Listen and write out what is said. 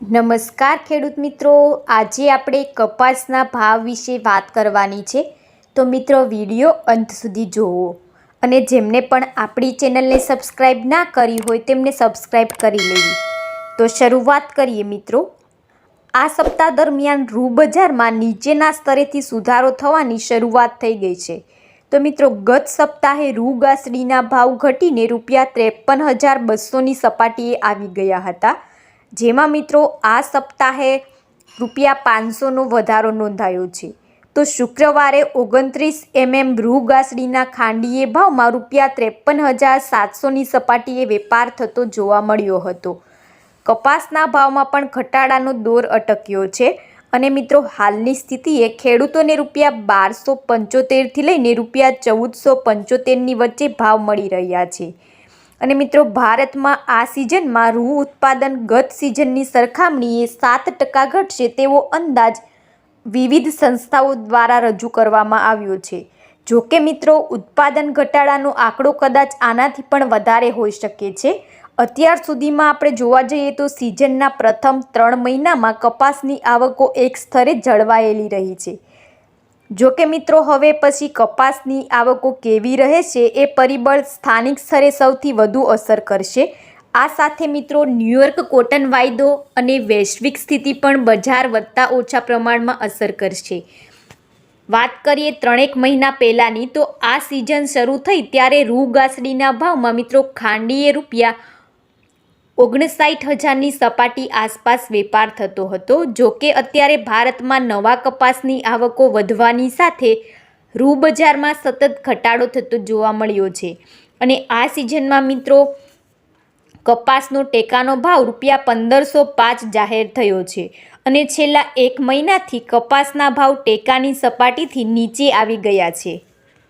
નમસ્કાર ખેડૂત મિત્રો. આજે આપણે કપાસના ભાવ વિશે વાત કરવાની છે. તો મિત્રો, વીડિયો અંત સુધી જોવો. અને જેમને પણ આપણી ચેનલને સબસ્ક્રાઈબ ના કરી હોય તેમને સબસ્ક્રાઈબ કરી લેવી. તો શરૂઆત કરીએ મિત્રો. આ સપ્તાહ દરમિયાન રૂ બજારમાં નીચેના સ્તરેથી સુધારો થવાની શરૂઆત થઈ ગઈ છે. તો મિત્રો, ગત સપ્તાહે રૂ ગાસડીના ભાવ ઘટીને રૂપિયા ત્રેપન હજાર બસોની સપાટીએ આવી ગયા હતા. જેમાં મિત્રો આ સપ્તાહે રૂપિયા પાંચસોનો વધારો નોંધાયો છે. તો શુક્રવારે ઓગણત્રીસ એમએમ રૂગાસડીના ખાંડીએ ભાવમાં રૂપિયા ત્રેપન હજાર સાતસોની સપાટીએ વેપાર થતો જોવા મળ્યો હતો. કપાસના ભાવમાં પણ ઘટાડાનો દોર અટક્યો છે અને મિત્રો હાલની સ્થિતિએ ખેડૂતોને રૂપિયા બારસો પંચોતેરથી લઈને રૂપિયા ચૌદસો પંચોતેરની વચ્ચે ભાવ મળી રહ્યા છે. અને મિત્રો, ભારતમાં આ સિઝનમાં રૂ ઉત્પાદન ગત સિઝનની સરખામણીએ સાત ટકા ઘટશે તેવો અંદાજ વિવિધ સંસ્થાઓ દ્વારા રજૂ કરવામાં આવ્યો છે. જો કે મિત્રો, ઉત્પાદન ઘટાડાનો આંકડો કદાચ આનાથી પણ વધારે હોઈ શકે છે. અત્યાર સુધીમાં આપણે જોવા જઈએ તો સિઝનના પ્રથમ ત્રણ મહિનામાં કપાસની આવકો એક સ્તરે જળવાયેલી રહી છે. જો કે મિત્રો, હવે પછી કપાસની આવકો કેવી રહેશે એ પરિબળ સ્થાનિક સ્તરે સૌથી વધુ અસર કરશે. આ સાથે મિત્રો ન્યૂયોર્ક કોટન વાયદો અને વૈશ્વિક સ્થિતિ પણ બજાર વધતા ઓછા પ્રમાણમાં અસર કરશે. વાત કરીએ ત્રણેક મહિના પહેલાંની, તો આ સિઝન શરૂ થઈ ત્યારે રૂ ગાસડીના ભાવમાં મિત્રો ખાંડીએ રૂપિયા ઓગણસાઠ હજારની સપાટી આસપાસ વેપાર થતો હતો, જો કે અત્યારે ભારતમાં નવા કપાસની આવકો વધવાની સાથે રૂ બજારમાં સતત ઘટાડો થતો જોવા મળ્યો છે. અને આ સિઝનમાં મિત્રો, કપાસનો ટેકાનો ભાવ રૂપિયા પંદરસો પાંચ જાહેર થયો છે અને છેલ્લા એક મહિનાથી કપાસના ભાવ ટેકાની સપાટીથી નીચે આવી ગયા છે.